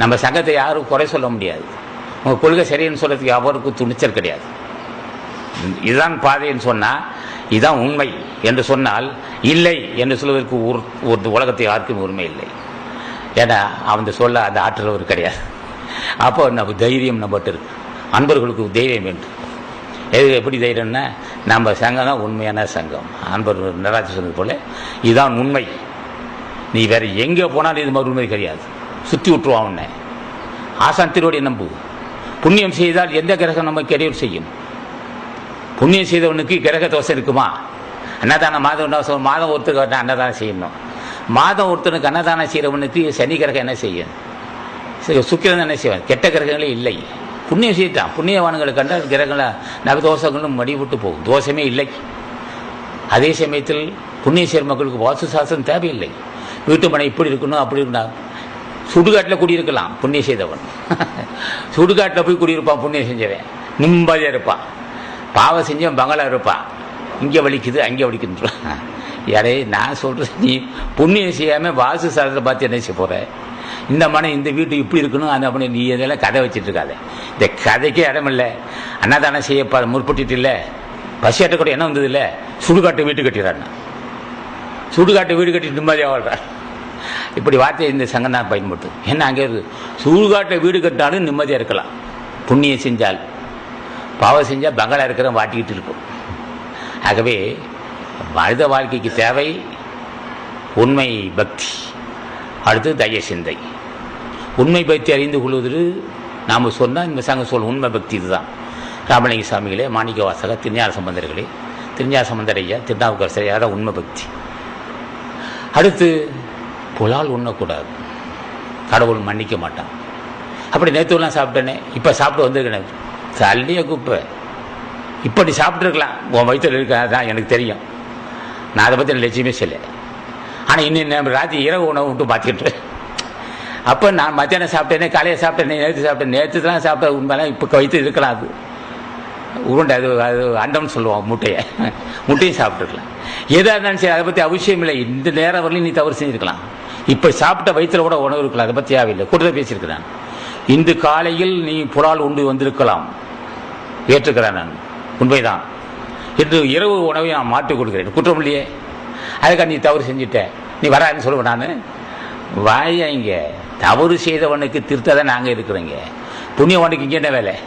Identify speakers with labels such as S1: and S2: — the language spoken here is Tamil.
S1: நம்ம சங்கத்தை யாரும் குறை சொல்ல முடியாது. உங்கள் கொள்கை சரின்னு சொல்கிறதுக்கு அவருக்கு துணிச்சல் கிடையாது. இதுதான் பாதைன்னு சொன்னால் இதுதான் உண்மை என்று சொன்னால் இல்லை என்று சொல்வதற்கு ஒரு ஒரு உலகத்தை யாருக்கும் உரிமை இல்லை. ஏன்னா அவன் சொல்ல அந்த ஆற்றல் அவர் கிடையாது. அப்போ நம்ம தைரியம் நம்மகிட்ட இருக்கு. அன்பர்களுக்கு தைரியம் வேண்டும். எது எப்படி தைரியம்னா நம்ம சங்கம் தான் உண்மையான சங்கம். அன்பர் நடராஜ் சொன்னது போல இதுதான் உண்மை. நீ வேறு எங்கே போனாலும் இது மாதிரி உண்மை கிடையாது. சுற்றி விட்டுருவான் உன்னை ஆசான் திருவடி நம்பு. புண்ணியம் செய்தால் எந்த கிரகம் நம்ம இடையூறு செய்யும்? புண்ணியம் செய்தவனுக்கு கிரக தோசை இருக்குமா? அன்னதானம் மாதம் மாதம் ஒருத்தருக்கு அன்னதானம் செய்யணும். மாதம் ஒருத்தனுக்கு அன்னதானம் செய்கிறவனுக்கு சனி கிரகம் என்ன செய்யும்? சரி, சுக்கிரன் என்ன செய்வான்? கெட்ட கிரகங்களே இல்லை. புண்ணியம் செய்தான் புண்ணியவான்களை கண்டால் கிரகங்களை நவதோஷங்களும் தோஷங்களும் மடி விட்டு போகும். தோஷமே இல்லை. அதே சமயத்தில் புண்ணிய மக்களுக்கு வாசு சாஸ்திரம் தேவையில்லை. வீட்டு மனை இப்படி இருக்கணும் அப்படி இருக்கணும். சுடுகாட்டில் குடியிருக்கலாம் புண்ணியம் செய்தவன். சுடுகாட்டில் போய் குடியிருப்பான் புண்ணியம் செஞ்சவன். நிம்மதியாக இருப்பான். பாவம் செஞ்சவன் பங்களா இருப்பான். இங்கே வலிக்குது அங்கே வலிக்குது யாரே நான் சொல்கிறது நீ புண்ணியம் செய்யாமல் வாசு சாதத்தை பார்த்து என்ன செய்ய போகிற இந்த மனை இந்த வீட்டு இப்படி இருக்கணும் அந்த அப்படி நீ இதெல்லாம் கதை வச்சுட்டு இருக்காது. இந்த கதைக்கே இடம் இல்லை. அன்னதானம் செய்யப்பா முற்பட்டு இல்லை. பசியாட்ட கூட என்ன வந்தது இல்லை? சுடுகாட்டு வீட்டு கட்டிடுறாங்க சுடுகாட்டு வீடு கட்டி நிம்மதியாக வாழ்றார். இப்படி வார்த்தை இந்த சங்கம் தான் பயன்படுத்தும். என்ன அங்கே இருக்கு வீடு கட்டினாலும் நிம்மதியாக இருக்கலாம். புண்ணியம் செஞ்சால். பாவம் செஞ்சால் பங்களா இருக்கிற வாட்டிக்கிட்டு இருக்கும். ஆகவே மனித வாழ்க்கைக்கு தேவை உண்மை பக்தி. அடுத்து தய சிந்தை. உண்மை பக்தி அறிந்து கொள்வதில் நாம் சொன்னால் இந்த சங்கம் சொல்லும் உண்மை பக்தி இதுதான். ராமலிங்க சாமிகளே மாணிக்க வாசகர் திருஞான சம்பந்தர்களே திருஞான சம்பந்தர் ஐயா திருநாவுக்கரசர் அதான் உண்மை பக்தி. அடுத்து புலால் உண்ணக்கூடாது. கடவுள் மன்னிக்க மாட்டான். அப்படி நேற்றுலாம் சாப்பிட்டேனே இப்போ சாப்பிட்டு வந்திருக்கேன். தள்ளிய குப்பை. இப்படி சாப்பிட்ருக்கலாம் உன் வயிற்றில் இருக்காதான் எனக்கு தெரியும். நான் அதை பற்றி லட்சியமே சொல்லலை. ஆனால் இன்னும் ராத்திரி இரவு உணவு விட்டு பார்த்துக்கிட்டு அப்போ நான் மத்தியானம் சாப்பிட்டேனே காலையில் சாப்பிட்டேனே நேற்று சாப்பிட்டேன் நேற்று தான் சாப்பிட்ட உண்மையெல்லாம் இப்போ வயிற்று இருக்கலாம் அது. உருண்டை அது அது அண்டம்னு சொல்லுவோம் முட்டையை. முட்டையும் சாப்பிட்டுருக்கலாம். எதாக இருந்தாலும் சரி அதை பற்றி அவசியம் இல்லை. இந்த நேரம் வரலையும் நீ தவறு செஞ்சுருக்கலாம். இப்போ சாப்பிட்ட வயிற்றுல கூட உணவு இருக்கலாம் அதை பற்றி தேவையில்லை. கூட்டத்தை பேசியிருக்கிறேன். இன்று காலையில் நீ புலால் உண்டு வந்திருக்கலாம். ஏற்றுக்கிறேன் நான். உண்மைதான். இன்று இரவு உணவை நான் மாற்றிக் கொடுக்கிறேன். குற்றம் இல்லையே. அதுக்காக நீ தவறு செஞ்சுட்ட. நீ வராதுன்னு சொல்லுவேன் நான். வாயா இங்கே. தவறு செய்தவனுக்கு திருத்த தான் நாங்கள் இருக்கிறோங்க புண்ணியவனுக்கு இங்கே என்ன வேலை?